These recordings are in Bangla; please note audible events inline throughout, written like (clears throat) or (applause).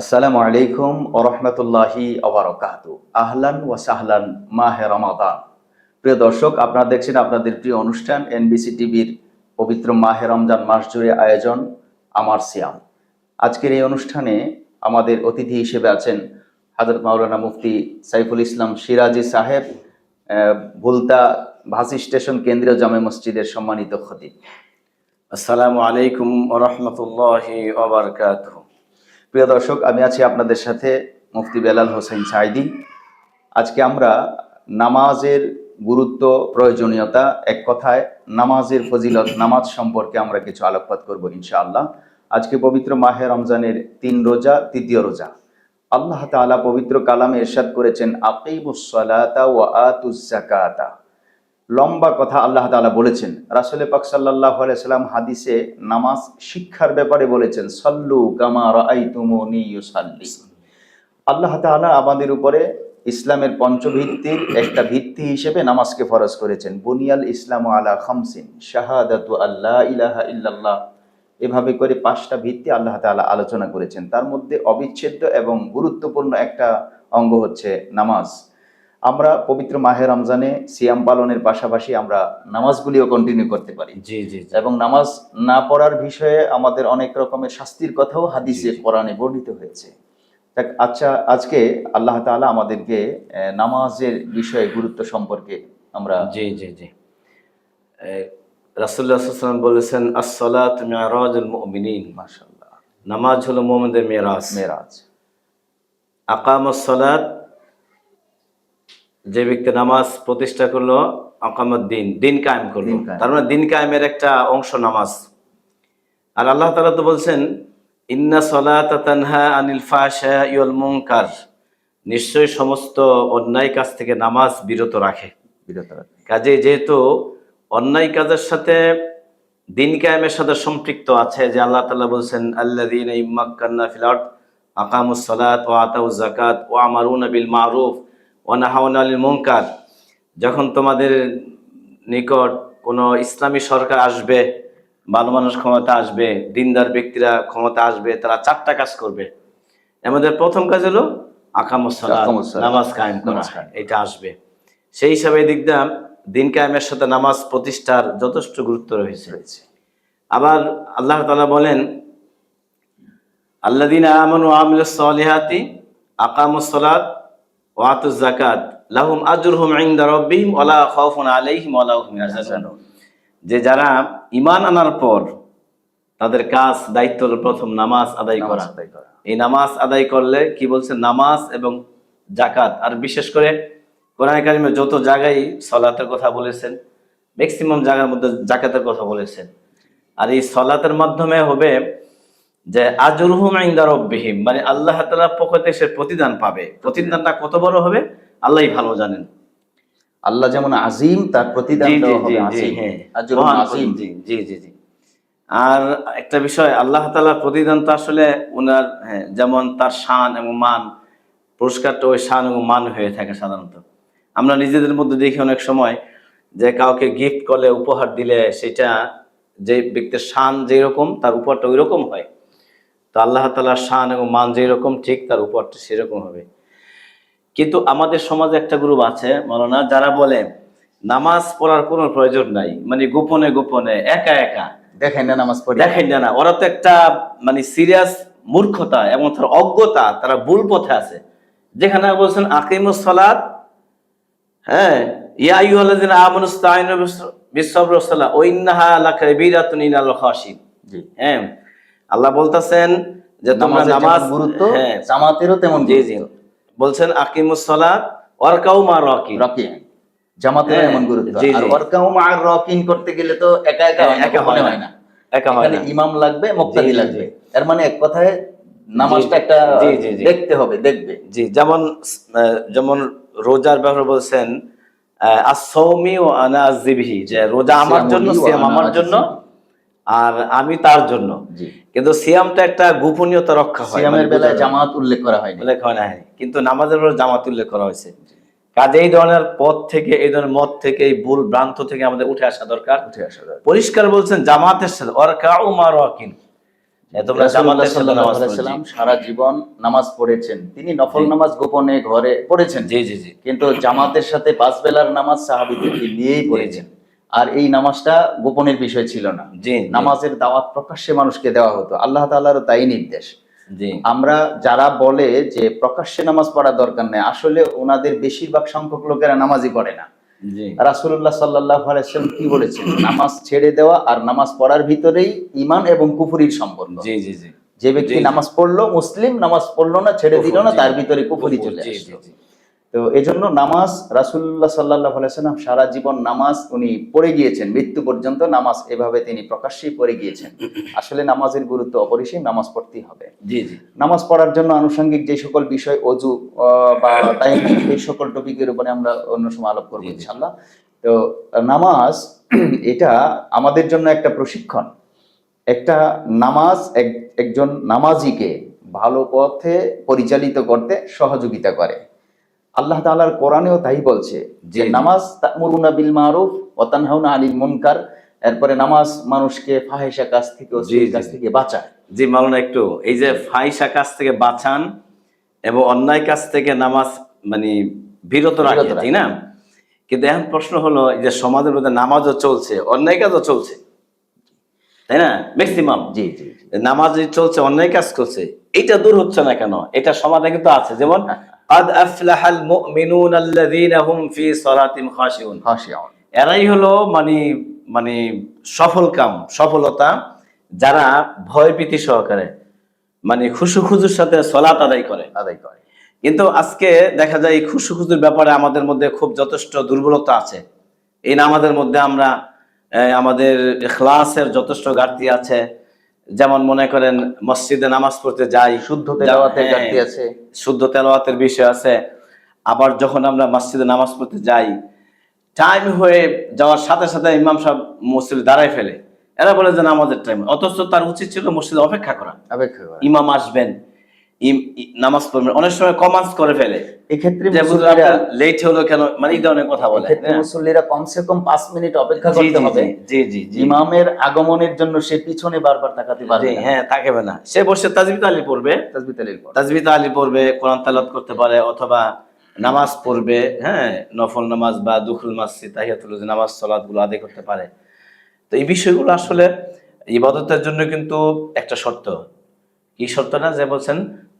আসসালামু আলাইকুম ওরহমতুল্লাহি ওবরাকাতু আহলান ওয়া সাহলান মাহে রমাদান। প্রিয় দর্শক, আপনারা দেখছেন আপনাদের প্রিয় অনুষ্ঠান এনবিসি টিভির পবিত্র মাহে রমজান মাস জুড়ে আয়োজন, আমার সিয়াম। আজকের এই অনুষ্ঠানে আমাদের অতিথি হিসেবে আছেন হাজরত মাওলানা মুফতি সাইফুল ইসলাম সিরাজি সাহেব ভুলতা ভাসি স্টেশন কেন্দ্রীয় জামে মসজিদের সম্মানিত খতিব। আসসালামু আলাইকুম রহমতুল্লাহি ওবরকাত প্রিয় দর্শক, আমি আছি আপনাদের সাথে মুফতি বেলাল হোসেন সাইদি আজকে আমরা নামাজের গুরুত্ব, প্রয়োজনীয়তা এক কথায়, নামাজের ফজিলত, নামাজ সম্পর্কে আমরা কিছু আলোকপাত করব ইনশাআল্লাহ। আজকে পবিত্র মাহে রমজানের তিন রোজা, তৃতীয় রোজা। আল্লাহ তাআলা পবিত্র কালামে এরশাদ করেছেন আকিমুসসালাতা ওয়া আতুজ যাকাতা। লম্বা কথা আল্লাহ তাআলা বলেছেন। রাসূলে পাক আলাইহি সাল্লাম হাদিসে নামাজ শিক্ষার ব্যাপারে বলেছেন, সাল্লু কামা রাআইতুমুনি ইউসাল্লি। আল্লাহ তাআলা আমাদের উপরে ইসলামের পঞ্চভিত্তির একটা ভিত্তি হিসেবে নামাজকে ফরজ করেছেন। বুনিয়াল ইসলাম আলা খামসিন, শাহাদাতু আল্লাহ ইলাহা ইল্লাল্লাহ। এভাবে করে পাঁচটা ভিত্তি আল্লাহ তাআলা আলোচনা করেছেন। তার মধ্যে অবিচ্ছেদ্য এবং গুরুত্বপূর্ণ একটা অঙ্গ হচ্ছে নামাজ। আমরা পবিত্র মাহে রমজানে সিয়াম পালনের পাশাপাশি আমরা নামাজগুলিও কন্টিনিউ করতে পারি। জি জি। এবং নামাজ না পড়ার বিষয়ে আমাদের অনেক রকমের শাস্তির কথাও হাদিসে। কোরআনে বর্ণিত হয়েছে। দেখ, আচ্ছা আজকে আল্লাহ তাআলা আমাদেরকে নামাজের বিষয়ে গুরুত্ব সম্পর্কে আমরা জি জি জি। রাসুল্লাহ সাল্লাম বলেছেন আসসালাত মিরাজুল মুমিনিন। মাশাআল্লাহ। নামাজ হলো মুমিনদের মেরাজ। মেরাজ। আকামুস সালাত যে ব্যক্তি নামাজ প্রতিষ্ঠা করল আকামত দিন দিন কায়েম। করল তার মানে দিন কায়েমের একটা অংশ নামাজ। আর আল্লাহ তালা তো বলছেন ইন্না সলাত আনিল ফাশা ইউল মুনকার। নিশ্চয়ই সমস্ত অন্যায় কাজ থেকে নামাজ বিরত রাখে। বিরত রাখবে। কাজে যেহেতু অন্যায় কাজের সাথে দিন কায়েমের সাথে সম্পৃক্ত আছে যে আল্লাহ তাআলা বলছেন আল্লাযীনা ইম্মাক্কান্না ফিল আরদ আকামুস সালাত ওয়া আতাউজ যাকাত ওয়া আমারুনা বিল মারুফ। ওয়া নাহাউনা আনিল যখন তোমাদের নিকট কোনো ইসলামী সরকার আসবে ভালো মানুষ ক্ষমতা আসবে দিনদার ব্যক্তিরা ক্ষমতা আসবে তারা চারটা কাজ করবে। আমাদের প্রথম কাজ হলো নামাজ কায়েম করা এটা আসবে। সেই হিসাবে দিক দিয়ে দিন কায়েমের সাথে নামাজ প্রতিষ্ঠার যথেষ্ট গুরুত্ব রয়েছে। আবার আল্লাহ তাআলা বলেন আল্লাযীনা আমানু ওয়া আমিলুস সালিহাতি আকামুস যাকাত লাহুম আজরুহুম ইনদা রাব্বিহিম ওয়া লা খাউফুন আলাইহিম ওয়া লা হুম ইয়াহজানুন যে যারা ইমান আনার পর তাদের কাজ দায়িত্ব হলো প্রথম নামাজ আদায় করা। আদায় করা। এই নামাজ আদায় করলে কি বলছে? নামাজ এবং জাকাত আর বিশেষ করে কোরআন কারিমে যত জায়গায় সলাতের কথা বলেছেন ম্যাক্সিমাম জায়গার মধ্যে জাকাতের কথা বলেছেন। আর এই সলাতের মাধ্যমে হবে যে আজরুহুম ইনদা রাব্বিহিম মানে আল্লাহ তাআলার পক্ষ থেকে সে প্রতিদান পাবে। প্রতিদানটা কত বড় হবে? আল্লাহই ভালো জানেন। আল্লাহ যেমন আজিম তার প্রতিদান জি, জি, জি, আর একটা বিষয় আল্লাহ তাআলার প্রতিদান তো আসলে ওনার হ্যাঁ, যেমন তার শান এবং মান পুরস্কারটা ওই শান এবং মান হয়ে থাকে সাধারণত। আমরা নিজেদের মধ্যে দেখি অনেক সময় যে কাউকে গিফট করলে উপহার দিলে সেটা যে ব্যক্তির শান যেরকম তার উপহারটা ওই রকম হয়। তো আল্লাহ তাআলার শান এবং মান যেরকম ঠিক তার উপহারটা সেরকম হবে। কিন্তু আমাদের সমাজে একটা গ্রুপ আছে মৌলানা যারা বলে নামাজ পড়ার কোনো প্রয়োজন নাই। মানে গোপনে গোপনে একা একা। দেখেন না নামাজ পড়ি। দেখেন না ওরা তো একটা মানে সিরিয়াস মূর্খতা এবং তার অজ্ঞতা তারা ভুল পথে আছে। যেখানে বলছেন আকিমুস সালাত হ্যাঁ ইয়া আইয়ুহাল্লাযিনা আমানু ইসতাঈনু বিস-সাবরি ওয়াস-সালাহ ওয়া ইন্নাহা লাকাবীরাতুন ইলাল খাশিন জি। হ্যাঁ। আল্লাহ বলতেছেন যে তোমরা নামাজ গুরুত্ব হ্যাঁ। জামাতেরও তেমন জি জি। বলছেন আকিমুস সালাত ওয়ারকাউ মা রকিং জামাতের হ্যাঁ, এমন গুরুত্ব। জি, আর। ওয়ারকাউ মা রকিং করতে গেলে তো একা একা হয় একা হয় হয় না। একা হয় না। ইমাম লাগবে মুক্তাদি লাগবে। এর মানে এক কথায় নামাজটা একটা জি, জি। দেখতে হবে দেখবে। জি যেমন যেমন রোজার ব্যাপারে বলছেন আসৌমি ও আনা আজিবিহি যে রোজা আমার জন্য সিয়াম আমার জন্য আর আমি তার জন্য। কিন্তু সিয়ামটা একটা গোপনীয়তা রক্ষা হয় সিয়ামের মানে বেলায় জামাত উল্লেখ করা হয়নি। উল্লেখ হয় না কিন্তু নামাজের বেলায় জামাত উল্লেখ করা হয়েছে। কাজে এই ধরনের পথ থেকে এই ধরনের মত থেকে এই ভুল ভ্রান্ত থেকে আমাদের উঠে আসা দরকার। উঠে আসা দরকার। পরিষ্কার বলছেন জামাতের সাথে ওর কাউ মার ওয়াকিন হ্যাঁ, তোমরা জামাতের সাথে নামাজ সারা জীবন নামাজ পড়েছেন। তিনি নফল নামাজ গোপনে ঘরে পড়েছেন। জি জি জি। কিন্তু জামাতের সাথে পাঁচ বেলার নামাজ সাহাবিদেরকে নিয়েই পড়েছেন। আর এই নামাজটা গোপনের বিষয় ছিল না। জি নামাজের দাওয়াত প্রকাশ্যে মানুষকে দেওয়া হতো। আল্লাহ তাআলারও তাই নির্দেশ। আমরা যারা বলে যে প্রকাশ্যে নামাজ পড়া দরকার নেই আসলে ওনাদের বেশিরভাগ সংখ্যক লোকেরা নামাজই পড়ে না। জি। রাসূলুল্লাহ সাল্লাল্লাহু কি বলেছেন? নামাজ ছেড়ে দেওয়া আর নামাজ পড়ার ভিতরেই ঈমান এবং কুফরির সম্পর্ক। জি জি জি। যে ব্যক্তি। নামাজ পড়ল মুসলিম নামাজ পড়ল না ছেড়ে দিল না তার ভিতরে কুফরি চলে আসলো। তো এজন্য নামাজ রাসূলুল্লাহ সাল্লাল্লাহু আলাইহি সাল্লাম সারা জীবন নামাজ উনি পড়ে গিয়েছেন মৃত্যু পর্যন্ত নামাজ এভাবে তিনি প্রকাশ্যেই পড়ে গিয়েছেন। আসলে নামাজের গুরুত্ব অপরিসীম নামাজ পড়তেই হবে। জি জি। নামাজ পড়ার জন্য আনুষঙ্গিক যে সকল বিষয় অজু বা টাইম এই সকল টপিকের উপরে আমরা অন্য সময় আলোপ করব। ইনশাল্লাহ তো নামাজ এটা আমাদের জন্য একটা প্রশিক্ষণ। একটা নামাজ এক- একজন নামাজিকে ভালো পথে পরিচালিত করতে সহযোগিতা করে। আল্লাহ তাআলার কোরআনেও তাই বলছে যে নামাজ তা'মুরুনা বিল মারুফ ওয়া তানহাউনা আনিল মুনকার। এরপরে নামাজ মানুষকে ফাহিশা কাজ থেকে কাজ থেকে বাঁচায়। জি মাওলানা একটু এই যে ফাইসা কাজ থেকে বাঁচান এবং অন্যায় কাজ থেকে নামাজ মানে বিরত রাখে তাই না? কিন্তু এখন প্রশ্ন হলো যে সমাজের মধ্যে নামাজও চলছে অন্যায় কাজও চলছে তাই না? ম্যাক্সিমাম জি জি নামাজ চলছে অন্যায় কাজ করছে এটা দূর হচ্ছে না কেন? এটা সমাজে কিন্তু আছে। যেমন (laughs) قد أفلح المؤمنون الذين هم في صلاتهم خاشعون হাসিয়াউন এরাই হলো মানে মানে সফল কাম সফলতা যারা ভয়ভীতি সহকারে মানে খুশু খুজুর সাথে সলাত আদায় করে আদায় করে কিন্তু আজকে দেখা যায় এই খুশু খুজুর ব্যাপারে আমাদের মধ্যে খুব যথেষ্ট দুর্বলতা আছে এই নামাজের মধ্যে আমরা আহ, আমাদের ক্লাসের যথেষ্ট ঘাটতি আছে যেমন মনে করেন মসজিদে নামাজ পড়তে যাই শুদ্ধ তেলাওয়াতের হ্যাঁ, ঘাটতি আছে। শুদ্ধ তেলাওয়াতের বিষয় আছে। আবার যখন আমরা মসজিদে নামাজ পড়তে যাই টাইম হয়ে যাওয়ার সাথে সাথে ইমাম সাহেব মসজিদ দাঁড়ায় ফেলে। এরা বলে যে নামাজের টাইম অথচ তার উচিত ছিল মসজিদে অপেক্ষা করা। অপেক্ষা করে। ইমাম আসবেন। নামাজ পড়বেন অনেক সময় কমান্স করে ফেলে। এক্ষেত্রে লেট হলো কেন? মানে এই ধরনের কথা বলে হ্যাঁ। মুসল্লিরা কমসে কম পাঁচ মিনিট অপেক্ষা করতে হবে। জি, জি ইমামের আগমনের জন্য সে পিছনে বারবার তাকাতে পারবে হ্যাঁ না। সে বসে তাজবি তালি পড়বে। তাজবি তালি পড়বে কোরআন তালাত করতে পারে অথবা নামাজ পড়বে হ্যাঁ নফল নামাজ বা দুখুল মাসি তাহিয়াতুল নামাজ সালাতগুলো আদায় করতে পারে। তো এই বিষয়গুলো আসলে ইবাদতের জন্য কিন্তু একটা শর্ত। কি শর্তটা? যে বলছেন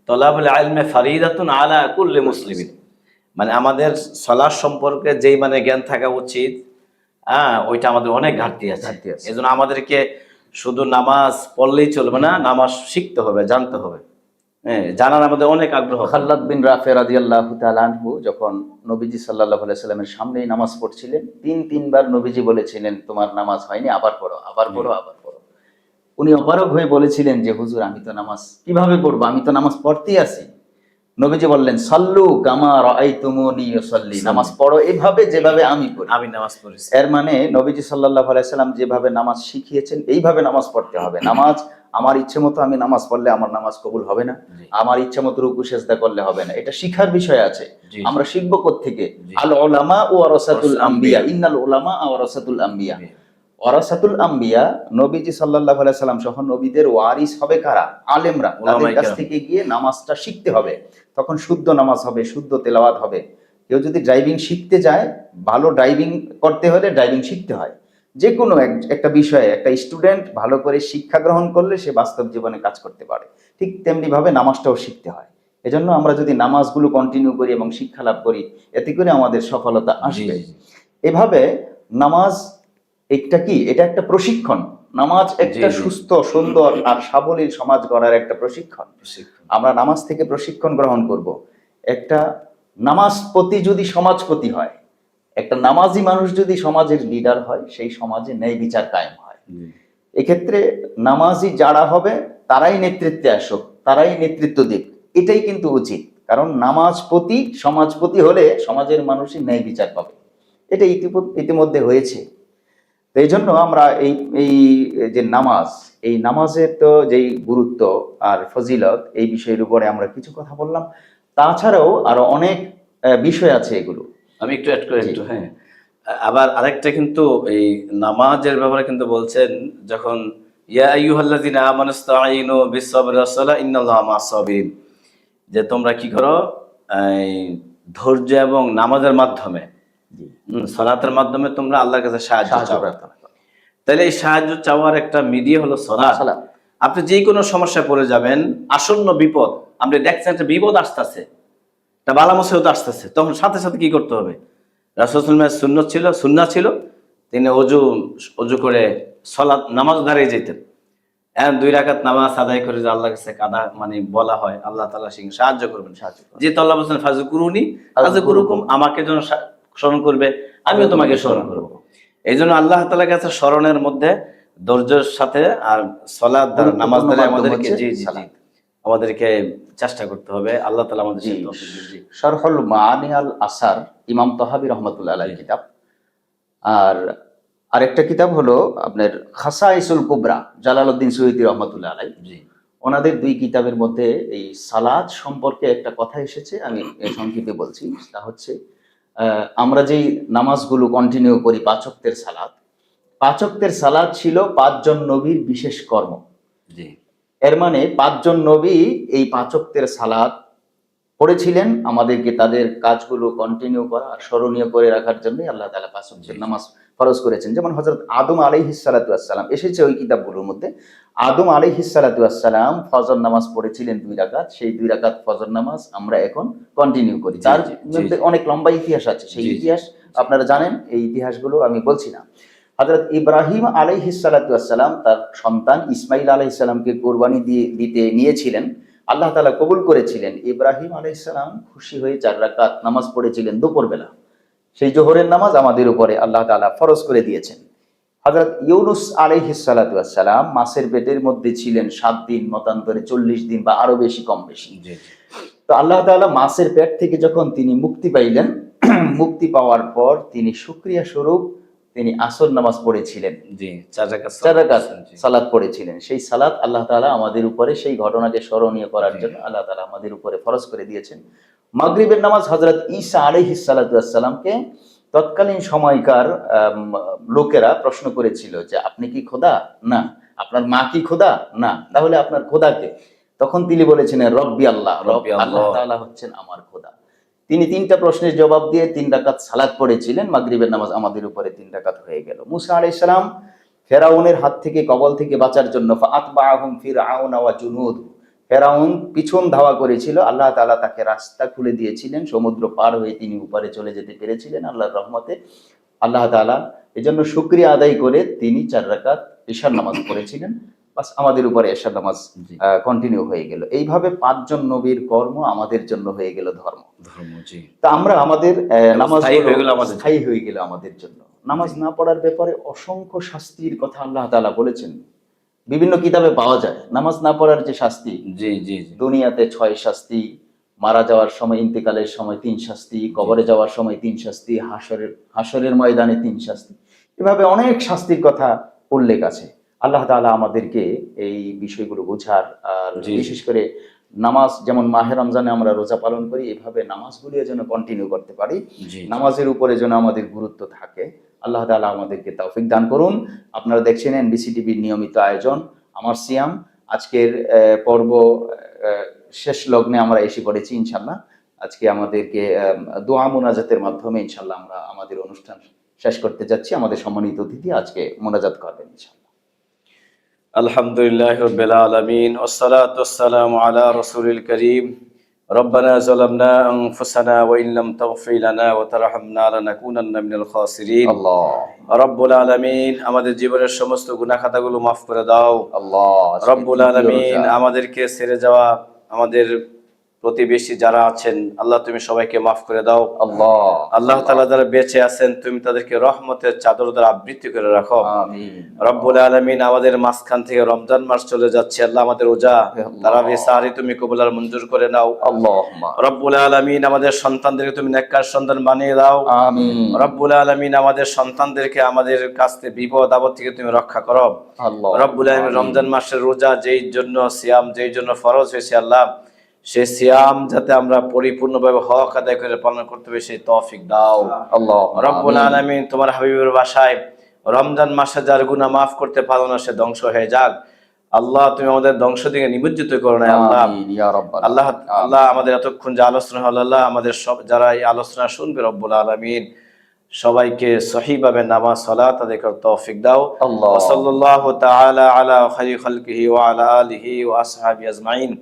তলাবুল আলমে ফারিদাতুন আলা কুল্লি মুসলিমিন। মানে আমাদের সলার সম্পর্কে যেই মানে জ্ঞান থাকা উচিত হ্যাঁ ওইটা আমাদের অনেক ঘাটতি আছে। আছে। এজন্য আমাদেরকে শুধু নামাজ পড়লেই চলবে না নামাজ শিখতে হবে জানতে হবে। হ্যাঁ জানার আমাদের অনেক আগ্রহ। খাল্লাদ বিন রাফে রাদিয়াল্লাহু তাআলা আনহু যখন নবীজি আলাইহি সাল্লামের সামনেই নামাজ পড়ছিলেন তিন তিনবার নবীজি বলেছিলেন তোমার নামাজ হয়নি আবার পড়ো আবার পড়ো আবার পড়ো। উনি অপারগ হয়ে বলেছিলেন যে হুজুর আমি তো নামাজ কীভাবে পড়ব? আমি তো নামাজ পড়তেই আছি। নবীজি বললেন সাল্লু কামা রাআইতুমুনি ইউসাল্লি। নামাজ পড়ো এভাবে যেভাবে আমি পড়ি। আমি নামাজ পড়েছি। এর মানে নবীজি সাল্লাল্লাহু আলাইহি সাল্লাম যেভাবে নামাজ শিখিয়েছেন এইভাবে নামাজ পড়তে হবে। নামাজ আমার ইচ্ছে মতো আমি নামাজ পড়লে আমার নামাজ কবুল হবে না। আমার ইচ্ছে মতো রুকু সেজদা করলে হবে না। এটা শিখার বিষয় আছে। আমরা শিখব থেকে জি। আল ওলামা ও ওয়ারাসাতুল আম্বিয়া। ইন্নাল ওলামা ও ওয়ারাসাতুল আম্বিয়া। ওয়ারাসাতুল আম্বিয়া নবীজি সাল্লাল্লাহু আলাইহি সাল্লাম সহ নবীদের ওয়ারিস হবে কারা? আলেমরা। তাদের কাছ থেকে গিয়ে নামাজটা শিখতে হবে। তখন শুদ্ধ নামাজ হবে শুদ্ধ তেলাওয়াত হবে। কেউ যদি ড্রাইভিং শিখতে যায় ভালো ড্রাইভিং করতে হলে ড্রাইভিং শিখতে হয়। যে কোনো একটা বিষয়ে একটা স্টুডেন্ট ভালো করে শিক্ষা গ্রহণ করলে সে বাস্তব জীবনে কাজ করতে পারে। ঠিক তেমনি ভাবে নামাজটাও শিখতে হয়। এজন্য আমরা যদি নামাজগুলো কন্টিনিউ করি এবং শিক্ষা লাভ করি এতে করে আমাদের সফলতা আসবে। এভাবে নামাজ একটা কি? এটা একটা প্রশিক্ষণ। নামাজ একটা সুস্থ সুন্দর আর সাবলীল সমাজ গড়ার একটা প্রশিক্ষণ। আমরা নামাজ থেকে প্রশিক্ষণ গ্রহণ করব। একটা নামাজ প্রতি যদি সমাজপতি হয় একটা নামাজি মানুষ যদি সমাজের লিডার হয় সেই সমাজে ন্যায় বিচার কায়েম হয়। এক্ষেত্রে নামাজি যারা হবে তারাই নেতৃত্বে আসুক তারাই নেতৃত্ব দিক। এটাই কিন্তু উচিত। কারণ নামাজ নামাজপতি সমাজপতি হলে সমাজের মানুষই ন্যায় বিচার পাবে। এটা ইতিমধ্যে হয়েছে। তো এই জন্য আমরা এই এই যে নামাজ এই নামাজের তো যেই গুরুত্ব আর ফজিলত এই বিষয়ের উপরে আমরা কিছু কথা বললাম। তাছাড়াও আরও অনেক বিষয় আছে এগুলো। আমি একটু অ্যাড করে একটু হ্যাঁ। আবার আরেকটা কিন্তু এই নামাজের ব্যাপারে কিন্তু বলছেন যখন ইয়া আইয়ুহাল্লাযিনা আমানু ইসতাঈনু বিস-সাবরি ইন্নাল্লাহা মা'আস-সাবিরিন। যে তোমরা কি করো? এই ধৈর্য এবং নামাজের মাধ্যমে সালাতের মাধ্যমে তোমরা আল্লাহর কাছে সাহায্য চাও। তাহলে এই সাহায্য চাওয়ার একটা মিডিয়া হলো সালাত। আপনি যে কোনো সমস্যায় পড়ে যাবেন আসন্ন বিপদ আপনি দেখছেন একটা বিপদ আসতেছে একটা বালা মুসিবত আসতেছে তখন সাথে সাথে কি করতে হবে? রাসুলের শূন্য ছিল শূন্য ছিল তিনি অজু অজু করে সলাৎ নামাজ দাঁড়িয়ে যেতেন। দুই রাকাত নামাজ আদায় করে যে আল্লাহ কাছে কাদা মানে বলা হয় আল্লাহ তালা সিং সাহায্য করবেন। সাহায্য। যে আল্লাহ বলছেন ফাজু কুরুনি ফাজু কুরুকুম আমাকে যেন স্মরণ করবে আমিও তোমাকে স্মরণ করব। এই জন্য আল্লাহ তাআলার কাছে স্মরণের মধ্যে ধৈর্যের সাথে আর সলাৎ দ্বারা নামাজ দ্বারা আমাদেরকে জি আমাদেরকে চেষ্টা করতে হবে। আল্লাহ তাআলা আমাদের শরহুল মানি আল আসার ইমাম তহাবি রহমতুল্লাহ আলাইহির কিতাব। আর আরেকটা কিতাব হলো আপনার খাসাইসুল কুবরা জালালউদ্দিন সৈয়দি রহমতুল্লাহ আলাই জি। ওনাদের দুই কিতাবের মধ্যে এই সালাদ সম্পর্কে একটা কথা এসেছে আমি সংক্ষেপে বলছি। তা হচ্ছে আমরা যেই নামাজগুলো কন্টিনিউ করি পাচকদের সালাদ পাচকদের সালাদ ছিল পাঁচজন নবীর বিশেষ কর্ম। জি। এর মানে পাঁচজন নবী এই পাচকদের সালাদ পড়েছিলেন আমাদেরকে তাদের কাজগুলো কন্টিনিউ করা আর স্মরণীয় করে রাখার জন্যই আল্লাহ তালা পাচকদের নামাজ ফরজ করেছেন। যেমন হজরত আদম আলী হিসালাতাম এসেছে ওই কিতাবগুলোর মধ্যে। আদম আলী হিসালাতাম ফজর নামাজ পড়েছিলেন দুই রাকাত। সেই দুই রাকাত ফজর নামাজ আমরা এখন কন্টিনিউ করি। তার মধ্যে অনেক লম্বা ইতিহাস আছে। সেই। ইতিহাস আপনারা জানেন এই ইতিহাসগুলো আমি বলছি না। হজরত ইব্রাহিম আলাইহিসালাম তার সন্তান ইসমাইল আলাইসালামকে কোরবানি দিয়ে দিতে নিয়েছিলেন। আল্লাহ তালা কবুল করেছিলেন। ইব্রাহিম আলাইসালাম খুশি হয়ে চার রাকাত নামাজ পড়েছিলেন দুপুরবেলা। সেই জোহরের নামাজ আমাদের উপরে আল্লাহ তালা ফরজ করে দিয়েছেন। হজরত ইউনুস আলাইহিসালাম মাসের পেটের মধ্যে ছিলেন সাত দিন মতান্তরে চল্লিশ দিন বা আরও বেশি কম বেশি। তো আল্লাহ তাআলা মাসের পেট থেকে যখন তিনি মুক্তি পাইলেন (clears throat) মুক্তি পাওয়ার পর তিনি সুক্রিয়া স্বরূপ তিনি আসর নামাজ পড়েছিলেন। সালাত পড়েছিলেন সেই সালাত আল্লাহ তাআলা আমাদের উপরে সেই ঘটনাকে স্মরণীয় করার জন্য আল্লাহ তালা আমাদের উপরে ফরজ করে দিয়েছেন। মাগরিবের নামাজ হযরত ঈসা আলাইহিস সালাতু ওয়াসসালামকে তৎকালীন সময়কার লোকেরা প্রশ্ন করেছিল যে আপনি কি খোদা? না। আপনার মা কি খোদা? না। তাহলে আপনার খোদাকে তখন তিনি বলেছেন রব্বি আল্লাহ। রব্বি আল্লাহ। তাআলা হচ্ছেন আমার খোদা। তিনি তিনটা প্রশ্নের জবাব দিয়ে তিন রাকাত সালাত পড়েছিলেন মাগরিবের নামাজ আমাদের উপরে তিন রাকাত হয়ে গেল। মুসা আলাইহিস সালাম ফেরাউনের হাত থেকে কবল থেকে বাঁচার জন্য ফাতবাহুম ফিরআউন ওয়া জুনুদ ফেরাউন পিছন ধাওয়া করেছিল। আল্লাহ তাআলা তাকে রাস্তা খুলে দিয়েছিলেন। সমুদ্র পার হয়ে তিনি উপরে চলে যেতে পেরেছিলেন আল্লাহর রহমতে। আল্লাহ তাআলা এজন্য শুকরিয়া আদায় করে তিনি চার রাকাত ঈশার নামাজ পড়েছিলেন। বাস আমাদের উপরে এশার নামাজ। কন্টিনিউ হয়ে গেল। এইভাবে পাঁচজন নবীর কর্ম আমাদের জন্য হয়ে গেল ধর্ম। ধর্ম জি। তা আমরা আমাদের নামাজ হয়ে গেল আমাদের স্থায়ী হয়ে গেল আমাদের জন্য। নামাজ না পড়ার ব্যাপারে অসংখ্য শাস্তির কথা আল্লাহ তালা বলেছেন। বিভিন্ন কিতাবে পাওয়া যায়। নামাজ না পড়ার যে শাস্তি জি জি দুনিয়াতে ছয় শাস্তি মারা যাওয়ার সময় ইন্তেকালের সময় তিন শাস্তি কবরে যাওয়ার সময় তিন শাস্তি হাসরের হাসরের ময়দানে তিন শাস্তি। এভাবে অনেক শাস্তির কথা উল্লেখ আছে। আল্লাহ তাআলা আমাদেরকে এই বিষয়গুলো বোঝার আর বিশেষ করে নামাজ যেমন মাহে রমজানে আমরা রোজা পালন করি এভাবে নামাজগুলিও যেন কন্টিনিউ করতে পারি। নামাজের উপরে যেন আমাদের গুরুত্ব থাকে। আল্লাহ তালা আমাদেরকে তৌফিক দান করুন। আপনারা দেখছেন এনবিসি টিভির নিয়মিত আয়োজন। আমার সিয়াম, আজকের পর্ব শেষ লগ্নে আমরা এসে পড়েছি ইনশাল্লাহ আজকে আমাদেরকে দোয়া মোনাজাতের মাধ্যমে ইনশাল্লাহ আমরা আমাদের অনুষ্ঠান শেষ করতে যাচ্ছি। আমাদের সম্মানিত অতিথি আজকে মোনাজাত করবেন ইনশাল্লাহ আলহামদুলিল্লাহ রবিল আলমিন। ওসালাত ওসালাম আলা রসুলিল করিম। ربنا ظلمنا أنفسنا وإن لم تغفر لنا وترحمنا لنكونن من الخاسرين আল্লাহ রব্বুল আলামিন আমাদের জীবনের সমস্ত গুনাহ খাতাগুলো মাফ করে দাও আল্লাহ রব্বুল আলামিন আমাদেরকে ছেড়ে যাওয়া আমাদের প্রতিবেশী যারা আছেন আল্লাহ তুমি সবাইকে মাফ করে দাও। আল্লাহ। আল্লাহ তাআলা যারা বেঁচে আছেন তুমি তাদেরকে রহমতের চাদর দ্বারা আবৃত্তি করে রাখো। রব্বুল আলামিন আমাদের মাঝখান থেকে রমজান মাস চলে যাচ্ছে আল্লাহ আমাদের রোজা তারাবি সারি তুমি কবুল আর মঞ্জুর করে নাও। আল্লাহুম্মা। রব্বুল আলামিন আমাদের সন্তানদেরকে তুমি নেককার সন্তান বানিয়ে দাও। রব্বুল আলামিন আমাদের সন্তানদেরকে আমাদের কাছ থেকে বিপদ আপদ থেকে তুমি রক্ষা করো। রব্বুল আলামিন রমজান মাসের রোজা যেই জন্য সিয়াম যেই জন্য ফরজ হয়েছে আল্লাহ সে সিয়াম যাতে আমরা পরিপূর্ণভাবে হক আদায় করে পালন করতে হবে সেই তৌফিক দাও। আল্লাহ রব্বুল আলামিন তোমার হাবিবের বাসায় রমজান মাসে যার গুনাহ মাফ করতে পারো না সে ধ্বংস হয়ে যাক। আল্লাহ তুমি আমাদের ধ্বংস থেকে নিমজ্জিত করো না আল্লাহ। আল্লাহ আল্লাহ আমাদের এতক্ষণ যে আলোচনা হলো আল্লাহ আমাদের সব যারা এই আলোচনা শুনবে রব্বুল আলামিন সবাইকে সহিভাবে নামাজ সালাত আদায় করার তৌফিক দাও। আল্লাহ সাল্লাল্লাহু তাআলা আলা খাইরি খালকিহি ওয়া আলা আলিহি ওয়া আসহাবি আজমাইন।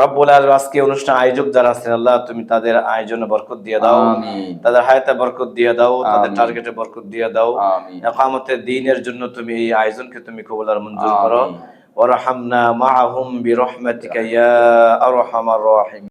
রব্বুল আলামিন আজকে অনুষ্ঠান আয়োজক যারা আছেন আল্লাহ তুমি তাদের আয়োজনে বরকত দিয়ে দাও। তাদের হায়াতে বরকত দিয়ে দাও তাদের। টার্গেটে বরকত দিয়ে দাও। একামতের দিনের জন্য তুমি এই আয়োজনকে তুমি কবুল আর মঞ্জুর করো। ওরহামনা মাহুম বিরহমাতিকা ইয়া আরহামার রাহিম